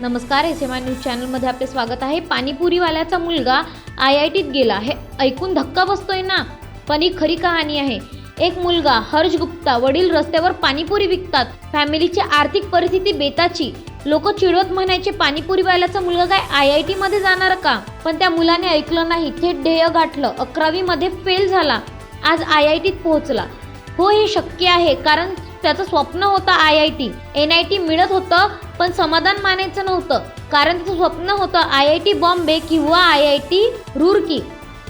नमस्कार S M I news चॅनलमध्ये आपले स्वागत आहे. पाणीपुरीवाल्याचा मुलगा आय आय टीत गेला. हे ऐकून धक्का बसतोय ना? पण ही खरी कहाणी आहे. एक मुलगा हर्ष गुप्ता वडील रस्त्यावर पाणीपुरी विकतात. फॅमिलीची आर्थिक परिस्थिती बेताची. लोक चिडवत म्हणायचे पाणीपुरीवाल्याचा मुलगा काय आय आय टीमध्ये जाणार का? पण त्या मुलाने ऐकलं नाही. थेट ध्येय गाठलं. अकरावीमध्ये फेल झाला. आज आय आय टीत पोहोचला. हो हे शक्य आहे. कारण त्याचं स्वप्न होतं I I T. N I T मिळत होतं पण समाधान मानायचं नव्हतं. कारण त्याचं स्वप्न होतं आय आय टी बॉम्बे किंवा आय आय टी रुरकी.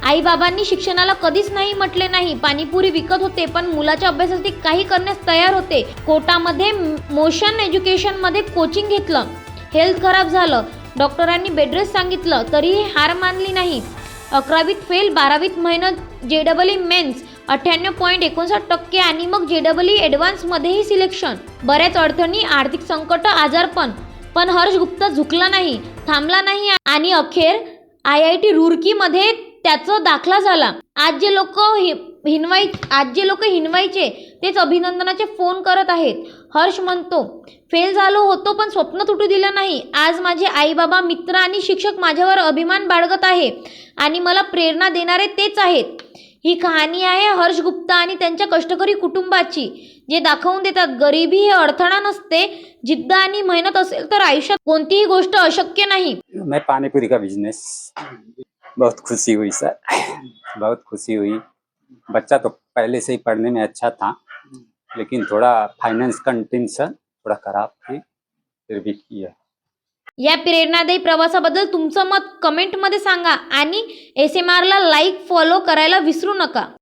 आईबाबांनी शिक्षणाला कधीच नाही म्हटले नाही. पाणीपुरी विकत होते पण मुलाच्या अभ्यासासाठी काही करण्यास तयार होते. कोटामध्ये मोशन एज्युकेशनमध्ये कोचिंग घेतलं. हेल्थ खराब झालं. डॉक्टरांनी बेडरेस्ट सांगितलं तरीही हार मानली नाही. अकरावीत फेल बारावीत मेहनत जे डबल ई मेन्स अठ्ठ्याण्णव पॉईंट एकोणसाठ टक्के आणि मग जे डबल ई ॲडव्हान्समध्येही सिलेक्शन बऱ्याच अडचणी आर्थिक संकट आजारपण पण. हर्ष गुप्ता झुकला नाही थांबला नाही आणि अखेर आय आय टी रुरकीमध्ये त्याचा दाखला झाला. आज जे लोक हिनवाई आज जे लोक हिनवायचे तेच अभिनंदनाचे फोन करत आहेत. हर्ष म्हणतो फेल झालो होतो पण स्वप्न तुटू दिलं नाही. आज माझे आई बाबा मित्र आणि शिक्षक माझ्यावर अभिमान बाळगत आहे आणि मला प्रेरणा देणारे तेच आहेत. ही कहाणी आहे हर्ष गुप्ता आणि त्यांच्या कष्टकरी कुटुंबाची जे दाखवून देतात गरिबी हे अडथळा नसते जिद्द आणि मेहनत असेल तर आयुष्यात कोणतीही गोष्ट अशक्य नाही. मैं पानीपुरी का बिजनेस बहुत खुशी हुई सर बहुत खुशी हुई। बच्चा तो पहले से ही पढ़ने में अच्छा था लेकिन थोड़ा फाइनेंस कंडीशन थोड़ा खराब थी फिर भी किया। या प्रेरणादायी प्रवासाबद्दल तुमचं मत कमेंटमध्ये सांगा आणि एस एम आरला लाईक फॉलो करायला विसरू नका.